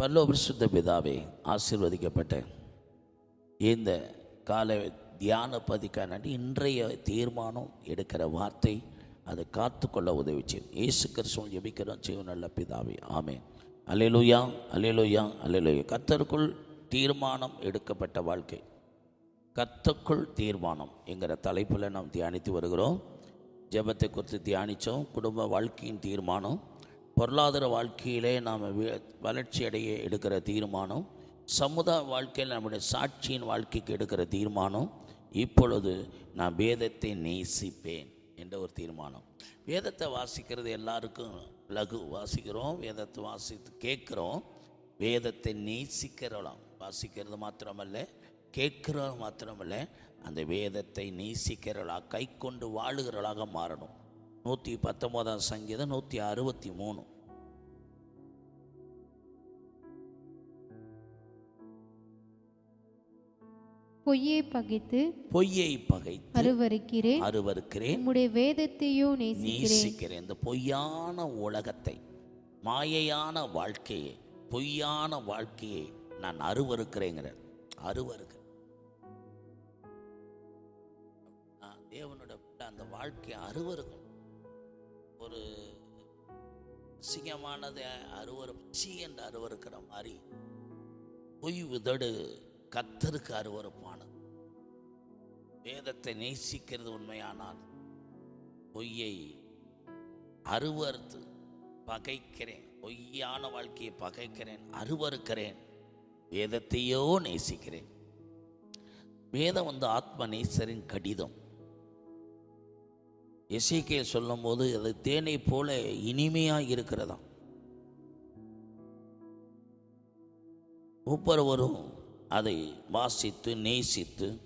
பரலோபரிசுத்த பிதாவே ஆசிர்வதிக்கப்பட்ட இந்த கால தியான பதிக்கான இன்றைய தீர்மானம் எடுக்கிற வார்த்தை அதை காத்துக்கொள்ள உதவி செய்யும் ஏசு கிறிஸ்துவன் ஜெபிக்கிறோம். செய்யும் நல்ல பிதாவே ஆமே அலையலுயா அலையலுயா அலையலுயா கத்தருக்குள் தீர்மானம் எடுக்கப்பட்ட வாழ்க்கை. கத்தக்குள் தீர்மானம் என்கிற தலைப்பில் நாம் தியானித்து வருகிறோம். ஜெபத்தை குறித்து தியானித்தோம் குடும்ப வாழ்க்கையின் தீர்மானம். பொருளாதார வாழ்க்கையிலே நாம் வி- வளர்ச்சி அடைய எடுக்கிற தீர்மானம் சமுதாய வாழ்க்கையில் நம்முடைய சாட்சியின் வாழ்க்கைக்கு எடுக்கிற தீர்மானம் இப்பொழுது நான் வேதத்தை நேசிப்பேன் என்ற ஒரு தீர்மானம். வேதத்தை வாசிக்கிறது எல்லாருக்கும் லகு வாசிக்கிறோம் வேதத்தை வாசித்து கேட்குறோம் வேதத்தை நேசிக்கிறலாம் வாசிக்கிறது மாத்திரமல்ல கேட்கிறவர்கள் மாத்திரமல்ல அந்த வேதத்தை நேசிக்கிறவளாக கை கொண்டு வாழுகிறவளாக மாறணும். நூற்றி பத்தொம்போதாம் சங்கீதம் நூற்றி அறுபத்தி மூணு பொய்யை பகைத்து பொய்யை பகைத்து அருவருக்கிறேன். அருவருக்கிறேன். உம்முடைய வேதத்தையோ நேசிக்கிறேன். இந்த பொய்யான உலகத்தை மாயையான வாழ்க்கையை பொய்யான வாழ்க்கையை நான் அருவருக்கிறேங்கிற அருவருக்கிறேன் தேவனோட அந்த வாழ்க்கையை அருவருக்கணும். ஒரு சிங்கமானது அருவரு சீ என்று அருவருக்கிற மாதிரி பொய் உதடு கத்தருக்கு அருவருப்பானது வேதத்தை நேசிக்கிறது உண்மையானால் பொய்யை அருவறுத்து பகைக்கிறேன் பொய்யான வாழ்க்கையை பகைக்கிறேன் அருவறுக்கிறேன் வேதத்தையோ நேசிக்கிறேன். வேதம் வந்து ஆத்ம நேசரின் கடிதம். எசேக்கியே சொல்லும்போது அது தேனை போல இனிமையாக இருக்கிறதாம். ஒவ்வொருவரும் அதை வாசித்து நேசித்து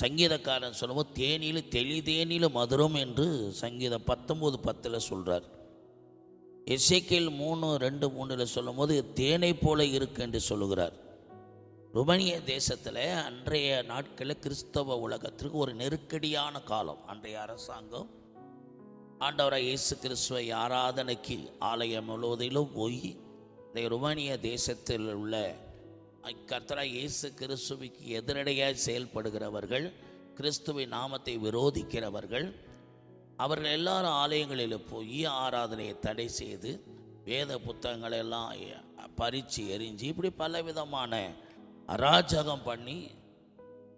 சங்கீதக்காரன் சொல்லும்போது தேனிலும் தெளிதேனிலும் மதுரம் என்று சங்கீதம் பத்தொம்போது பத்தில் சொல்கிறார் எசேக்கியேல் மூணு ரெண்டு மூணில் சொல்லும்போது தேனை போல இருக்கு என்று சொல்லுகிறார். ருமனிய தேசத்தில் அன்றைய நாட்களில் கிறிஸ்தவ உலகத்திற்கு ஒரு நெருக்கடியான காலம். அன்றைய அரசாங்கம் ஆண்டவராக இயேசு கிறிஸ்துவை ஆராதனைக்கு ஆலயம் முழுவதிலும் போய் இந்த ருமனிய தேசத்தில் உள்ள கர்த்தராக இயேசு கிறிஸ்துவுக்கு எதிரடையாக செயல்படுகிறவர்கள் கிறிஸ்துவின் நாமத்தை விரோதிக்கிறவர்கள் அவர்கள் எல்லாரும் ஆலயங்களில் போய் ஆராதனையை தடை செய்து வேத புத்தகங்களை எல்லாம் பறித்து எரிஞ்சு இப்படி பல விதமான அராஜகம் பண்ணி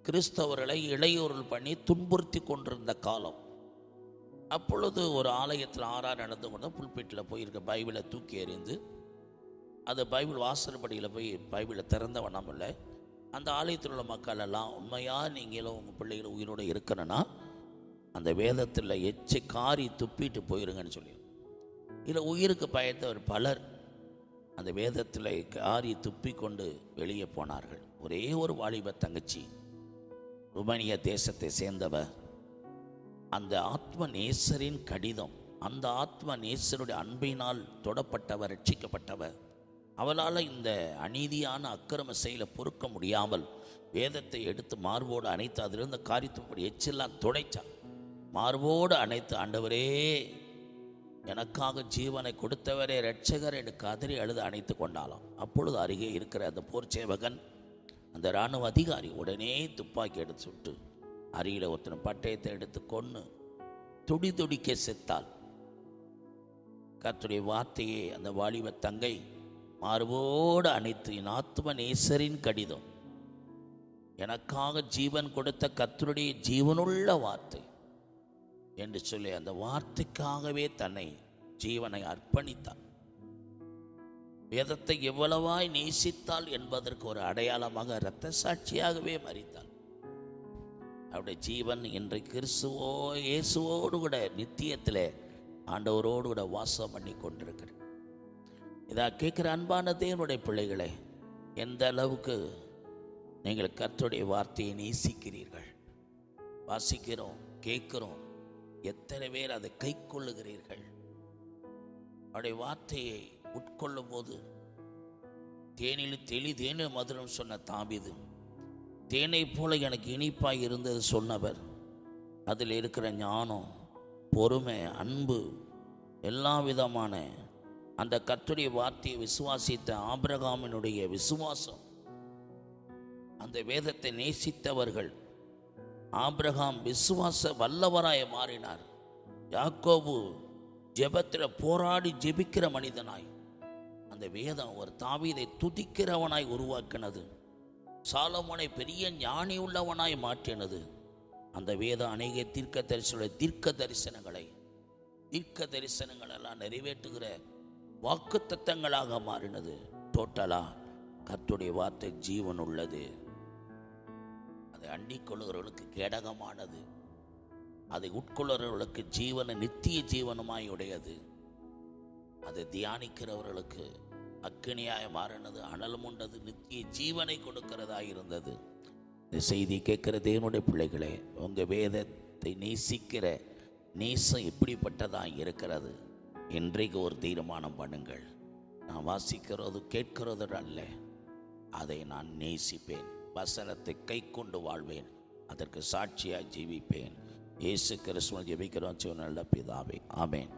கிறிஸ்தவர்களை இளையோர்கள் பண்ணி துன்புறுத்தி கொண்டிருந்த காலம். அப்பொழுது ஒரு ஆலயத்தில் ஆறா நடந்து கொண்டு புல்பீட்டில் போயிருக்க பைபிளை தூக்கி எறிந்து அது பைபிள் வாசல்படியில் போய் பைபிளை திறந்த வண்ணம் இல்லை. அந்த ஆலயத்தில் உள்ள மக்கள் எல்லாம் உண்மையாக நீங்களும் உங்கள் பிள்ளைகளும் உயிரோடு இருக்கணும்னா அந்த வேதத்தில் எச்சை காரி துப்பிட்டு போயிருங்கன்னு சொல்லி இதில் உயிருக்கு பயத்தவர் பலர். அந்த வேதத்தில் காரி துப்பி கொண்டு வெளியே போனார்கள். ஒரே ஒரு வாலிப தங்கச்சி ருமனிய தேசத்தை சேர்ந்தவர் அந்த ஆத்ம நேசரின் கடிதம் அந்த ஆத்ம நேசருடைய அன்பினால் தொடப்பட்டவர் ரட்சிக்கப்பட்டவர் அவளால் இந்த அநீதியான அக்கிரம செயலை பொறுக்க முடியாமல் வேதத்தை எடுத்து மார்போடு அணைத்து அதிலிருந்து காரித்தும்படி எச்செல்லாம் துடைச்சான். மார்போடு அணைத்து ஆண்டவரே எனக்காக ஜீவனை கொடுத்தவரே ரட்சகர் என்று கதறி அழுது அணைத்து கொண்டாலும் அப்பொழுது அருகே இருக்கிற அந்த போர் சேவகன் அந்த இராணுவ அதிகாரி உடனே துப்பாக்கி எடுத்து சுட்டு அருகில் ஒருத்தன் பட்டயத்தை எடுத்து கொன்று துடி துடிக்க செத்தாள். கத்துடைய வார்த்தையை அந்த வாலிப தங்கை மார்போடு அணைத்து என் ஆத்ம நேசரின் கடிதம் எனக்காக ஜீவன் கொடுத்த கத்தருடைய ஜீவனுள்ள வார்த்தை என்று சொல்லி அந்த வார்த்தைக்காகவே தன்னை ஜீவனை அர்ப்பணித்தார். வேதத்தை எவ்வளவாய் நேசித்தாள் என்பதற்கு ஒரு அடையாளமாக இரத்த சாட்சியாகவே மறித்தாள். அவருடைய ஜீவன் இன்றை கிறிஸ்துவோ இயேசுவோடு கூட நித்தியத்தில் ஆண்டவரோடு கூட வாசம் பண்ணி கொண்டிருக்கிறேன் இதா கேட்குற அன்பான தேவனுடைய பிள்ளைகளே எந்த அளவுக்கு நீங்கள் கர்த்துடைய வார்த்தையை நேசிக்கிறீர்கள்? வாசிக்கிறோம் கேட்குறோம் எத்தனை பேர் அதை கை கொள்ளுகிறீர்கள் அவருடைய வார்த்தையை உட்கொள்ளும் போது தேனில் தெளி மதுரம் சொன்ன தாபிது தேனை போல எனக்கு இனிப்பாய் இருந்தது சொன்னவர் அதில் இருக்கிற ஞானம் பொறுமை அன்பு எல்லா விதமான அந்த கத்துடைய வார்த்தையை விசுவாசித்த ஆபிரகாமினுடைய விசுவாசம் அந்த வேதத்தை நேசித்தவர்கள் ஆபிரகாம் விசுவாச வல்லவராய் மாறினார். யாக்கோபு ஜெபத்தில் போராடி ஜெபிக்கிற மனிதனாய். அந்த வேதம் ஒரு தாவீதை துதிக்கிறவனாய் உருவாக்கினது. சாலமோனை பெரிய ஞானி உள்ளவனாய் மாற்றினது. அந்த வேதம் அநேக தீர்க்க தரிசன தீர்க்க தரிசனங்களை தீர்க்க தரிசனங்கள் எல்லாம் நிறைவேற்றுகிற வாக்கு தத்தங்களாக மாறினது டோட்டலா கத்துடைய வார்த்தை ஜீவன் உள்ளது அதை அண்டிக் கேடகமானது. அதை உட்கொள்கிறவர்களுக்கு ஜீவன நித்திய ஜீவனமாய் உடையது. அதை தியானிக்கிறவர்களுக்கு அக்கினியாய் மாறினது அனலும் உண்டது நித்திய ஜீவனை கொடுக்கிறதா இருந்தது. இந்த செய்தி கேட்கிற தேவனுடைய பிள்ளைகளே உங்கள் வேதத்தை நேசிக்கிற நேசம் எப்படிப்பட்டதாக இருக்கிறது? இன்றைக்கு ஒரு தீர்மானம் பண்ணுங்கள். நான் வாசிக்கிறது கேட்கிறது அல்ல. அதை நான் நேசிப்பேன். வசனத்தை கை கொண்டு வாழ்வேன். அதற்கு சாட்சியாக ஜீவிப்பேன். இயேசு கிறிஸ்துவன் ஜெபிக்கிறோம். சிவன் நல்ல பிதாவே. ஆமேன்.